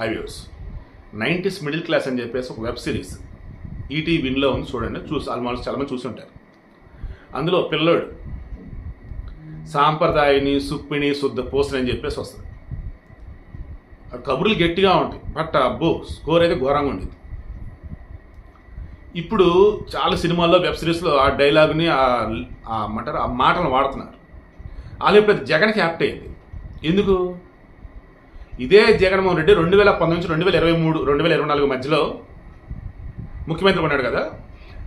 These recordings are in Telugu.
హైవ్యూస్ నైంటీస్ మిడిల్ క్లాస్ అని చెప్పేసి ఒక వెబ్ సిరీస్. ఈటీ విన్లో ఉంది చూడండి చూసి ఆల్మోస్ట్ చాలామంది చూసి ఉంటారు అందులో పిల్లోడు సాంప్రదాయని సుప్పిని శుద్ధ పోసని అని చెప్పేసి వస్తుంది. ఆ కబుర్లు గట్టిగా ఉంటాయి బట్ అబ్బో స్కోర్ అయితే ఘోరంగా ఉండేది. ఇప్పుడు చాలా సినిమాల్లో వెబ్ సిరీస్లో ఆ డైలాగ్ని ఆ మాటలు ఆ మాటలను వాడుతున్నారు. అలాగే ఇప్పుడు జగన్కి యాప్ట్ అయింది ఎందుకు? ఇదే జగన్మోహన్ రెడ్డి రెండు వేల పంతొమ్మిది నుంచి రెండు వేల ఇరవై మూడు రెండు వేల ఇరవై నాలుగు మధ్యలో ముఖ్యమంత్రి ఉన్నాడు కదా?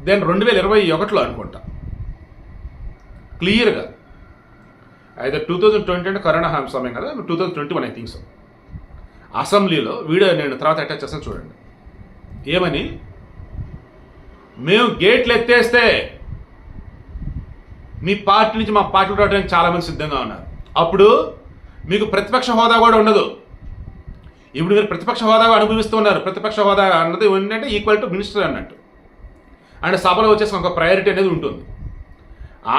దెన్ రెండు వేల ఇరవై ఒకటిలో అనుకుంటా. క్లియర్గా అయితే టూ థౌజండ్ ట్వంటీ అంటే కరోనా సమయం కదా two thousand twenty one I think so అసెంబ్లీలో వీడియో నేను తర్వాత అటాచ్ చేస్తాను చూడండి. ఏమని? మేము గేట్లు ఎత్తేస్తే మీ పార్టీ నుంచి మా పార్టీ రావడానికి చాలామంది సిద్ధంగా ఉన్నారు. అప్పుడు మీకు ప్రతిపక్ష హోదా కూడా ఉండదు. ఇప్పుడు మీరు ప్రతిపక్ష హోదా అనుభవిస్తున్నారు ప్రతిపక్ష హోదా అన్నది ఏంటంటే ఈక్వల్ టు మినిస్టర్ అన్నట్టు. అండ్ సభలో వచ్చేసి ఒక ప్రయారిటీ అనేది ఉంటుంది.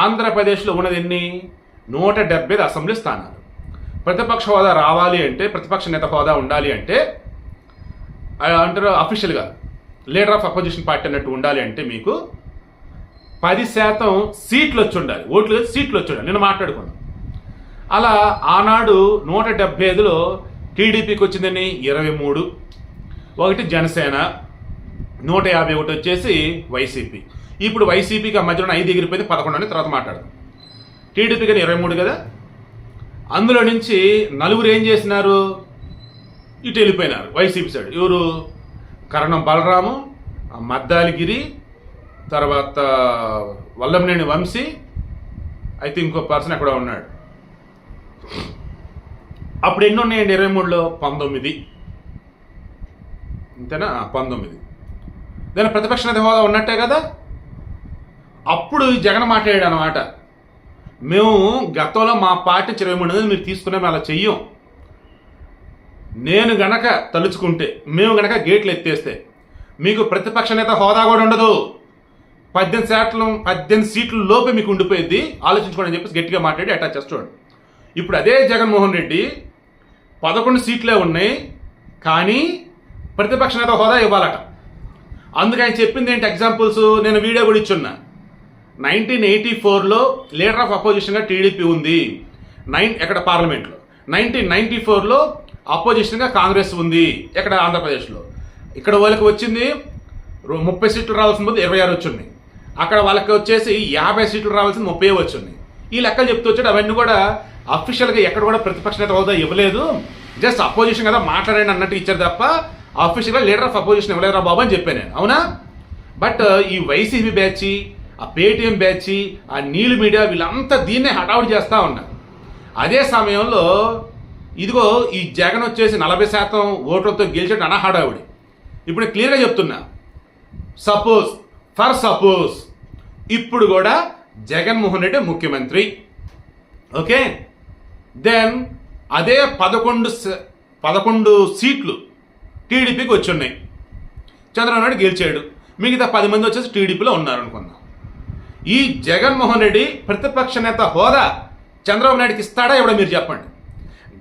ఆంధ్రప్రదేశ్లో ఉన్నది ఎన్ని? నూట డెబ్బై అసెంబ్లీ స్థానాలు. ప్రతిపక్ష హోదా రావాలి అంటే ప్రతిపక్ష నేత హోదా ఉండాలి అంటే అంటారు అఫీషియల్గా లీడర్ ఆఫ్ అపోజిషన్ పార్టీ అన్నట్టు ఉండాలి అంటే మీకు పది శాతం సీట్లు వచ్చి ఉండాలి. ఓట్లు సీట్లు వచ్చి ఉండాలి. నేను మాట్లాడుకున్నాను అలా ఆనాడు నూట డెబ్బై ఐదులో టీడీపీకి వచ్చిందని ఇరవై మూడు. ఒకటి జనసేన నూట యాభై ఒకటి వచ్చేసి వైసీపీ. ఇప్పుడు వైసీపీకి ఆ మధ్యలో ఐదు ఎగిరిపోయింది పదకొండు అని తర్వాత మాట్లాడదాం. టీడీపీ కానీ ఇరవై మూడు కదా? అందులో నుంచి నలుగురు ఏం చేసినారు? ఇటు వెళ్ళిపోయినారు వైసీపీ సైడ్. ఎవరు? కరణం బలరాము మద్దాలిగిరి తర్వాత వల్లంనేని వంశీ అయితే ఇంకో పర్సన్ ఎక్కడ ఉన్నాడు. అప్పుడు ఎన్ని ఉన్నాయండి ఇరవై మూడులో? పంతొమ్మిది. అంతేనా పంతొమ్మిది. దాని ప్రతిపక్ష నేత హోదా ఉన్నట్టే కదా? అప్పుడు జగన్ మాట్లాడాడు అనమాట మేము గతంలో మా పార్టీ ఇరవై మూడు అనేది మీరు తీసుకునే మేము అలా చెయ్యం. నేను గనక తలుచుకుంటే మేము గనక గేట్లు ఎత్తేస్తే మీకు ప్రతిపక్ష నేత హోదా కూడా ఉండదు. పద్దెనిమిది శాతం పద్దెనిమిది సీట్ల లోపే మీకు ఉండిపోయింది ఆలోచించుకోండి అని చెప్పేసి గట్టిగా మాట్లాడి అటాచ్ చేసి ఇప్పుడు అదే జగన్మోహన్ రెడ్డి పదకొండు సీట్లే ఉన్నాయి కానీ ప్రతిపక్ష నేత హోదా ఇవ్వాలట. అందుకే ఆయన చెప్పింది ఏంటి ఎగ్జాంపుల్స్? నేను వీడియో కూడా ఇచ్చున్నా. నైన్టీన్ ఎయిటీ ఫోర్లో లీడర్ ఆఫ్ అపోజిషన్గా టీడీపీ ఉంది. నైన్ ఎక్కడ పార్లమెంట్లో? నైన్టీన్ నైన్టీ ఫోర్లో అపోజిషన్గా కాంగ్రెస్ ఉంది ఎక్కడ ఆంధ్రప్రదేశ్లో? ఇక్కడ వాళ్ళకి వచ్చింది ముప్పై సీట్లు రావాల్సిన పోతే ఇరవై ఆరు వచ్చినాయి అక్కడ వాళ్ళకి వచ్చేసి యాభై సీట్లు రావాల్సిన ముప్పై వచ్చినాయి ఈ లెక్కలు చెప్తూ వచ్చాడు. అవన్నీ కూడా అఫీషియల్గా ఎక్కడ కూడా ప్రతిపక్ష నేత హోదా ఇవ్వలేదు. జస్ట్ అపోజిషన్ కదా మాట్లాడండి అన్నట్టు ఇచ్చారు తప్ప అఫీషియల్గా లీడర్ ఆఫ్ అపోజిషన్ ఇవ్వలేదురా బాబు అని చెప్పాను నేను. అవునా? బట్ uh, ఈ వైసీపీ బ్యాచ్ ఆ పేటిఎం బ్యాచ్ ఆ నీళ్ళు మీడియా వీళ్ళంతా దీన్నే హడావుడి చేస్తూ ఉన్నారు. అదే సమయంలో ఇదిగో ఈ జగన్ వచ్చేసి నలభై శాతం ఓట్లతో గెలిచాడు అన హడావుడి. ఇప్పుడు క్లియర్గా చెప్తున్నా. సపోజ్ ఫర్ సపోజ్ ఇప్పుడు కూడా జగన్మోహన్ రెడ్డి ముఖ్యమంత్రి. ఓకే దెన్ అదే పదకొండు స- పదకొండు సీట్లు టీడీపీకి వచ్చి ఉన్నాయి చంద్రబాబు నాయుడు గెలిచాడు. మిగతా పది మంది వచ్చేసి టీడీపీలో ఉన్నారు అనుకుందాం. ఈ జగన్మోహన్ రెడ్డి ప్రతిపక్ష నేత హోదా చంద్రబాబు నాయుడుకి ఇస్తాడా ఎవడో మీరు చెప్పండి.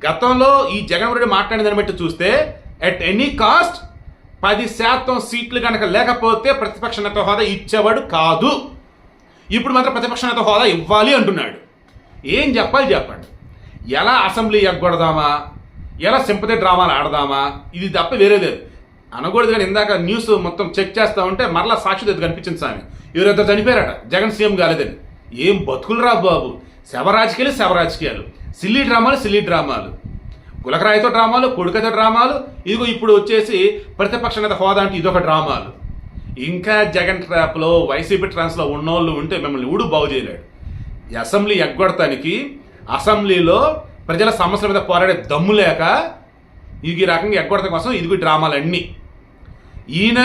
గతంలో ఈ జగన్మోహన్ రెడ్డి మాట్లాడిన దాన్ని బట్టి చూస్తే ఎట్ ఎనీ కాస్ట్ పది శాతం సీట్లు కనుక లేకపోతే ప్రతిపక్ష నేత హోదా ఇచ్చేవాడు కాదు. ఇప్పుడు మాత్రం ప్రతిపక్ష నేత హోదా ఇవ్వాలి అంటున్నాడు. ఏం చెప్పాలి చెప్పండి. ఎలా అసెంబ్లీ ఎగ్గొడదామా? ఎలా సింపతి డ్రామాలు ఆడదామా? ఇది తప్ప వేరే లేదు. అనకూడదు కానీ ఇందాక న్యూస్ మొత్తం చెక్ చేస్తా ఉంటే మరలా సాక్షి దగ్గర కనిపించింది స్వామి. ఎవరిద్దరు చనిపోయారట. జగన్ సీఎం కాలేదని. ఏం బతుకులు రా బాబు. శవ రాజకీయాలు శవ రాజకీయాలు సిల్లీ డ్రామాలు సిల్లీ డ్రామాలు. గులకరాయితో డ్రామాలు కొడుకతో డ్రామాలు. ఇదిగో ఇప్పుడు వచ్చేసి ప్రతిపక్ష నేత హోదా అంటే ఇదొక డ్రామాలు. ఇంకా జగన్ ట్రాప్లో వైసీపీ ట్రాన్స్లో ఉన్నోళ్ళు ఉంటే మిమ్మల్ని ఊడు బాగు చేయలేడు. అసెంబ్లీ ఎగ్గొడటానికి అసెంబ్లీలో ప్రజల సమస్యల మీద పోరాడే దమ్ము లేక ఈ రకంగా ఎగ్గొడత కోసం ఇదిగో డ్రామాలన్నీ. ఈయన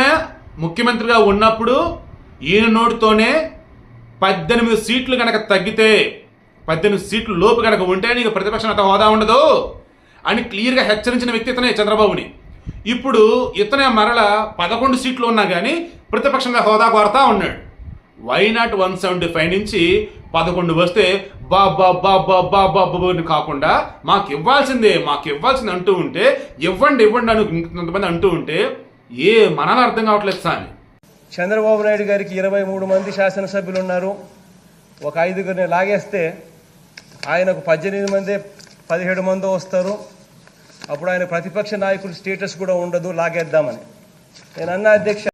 ముఖ్యమంత్రిగా ఉన్నప్పుడు ఈయన నోటితోనే పద్దెనిమిది సీట్లు కనుక తగ్గితే పద్దెనిమిది సీట్లు లోపు కనుక ఉంటే నీకు ప్రతిపక్ష నేత హోదా ఉండదు అని క్లియర్గా హెచ్చరించిన వ్యక్తి ఇతనే చంద్రబాబుని. ఇప్పుడు ఇతనే మరల పదకొండు సీట్లు ఉన్నా కానీ ప్రతిపక్షంగా హోదా కోరుతా ఉన్నాడు. Why not one seventy five నుంచి పదకొండు వస్తే బా బా బా బా బా బా అని కాకుండా మాకు ఇవ్వాల్సిందే మాకు ఇవ్వాల్సింది అంటూ ఉంటే ఇవ్వండి ఇవ్వండి అని కొంతమంది అంటూ ఉంటే ఏ మనాలు అర్థం కావట్లేదు సార్ చంద్రబాబు నాయుడు గారికి ఇరవై మూడు మంది శాసనసభ్యులు ఉన్నారు ఒక ఐదుగురిని లాగేస్తే ఆయనకు పద్దెనిమిది మంది పదిహేడు మంది వస్తారు. అప్పుడు ఆయన ప్రతిపక్ష నాయకుడు స్టేటస్ కూడా ఉండదు లాగేద్దామని. నేను అన్న అధ్యక్ష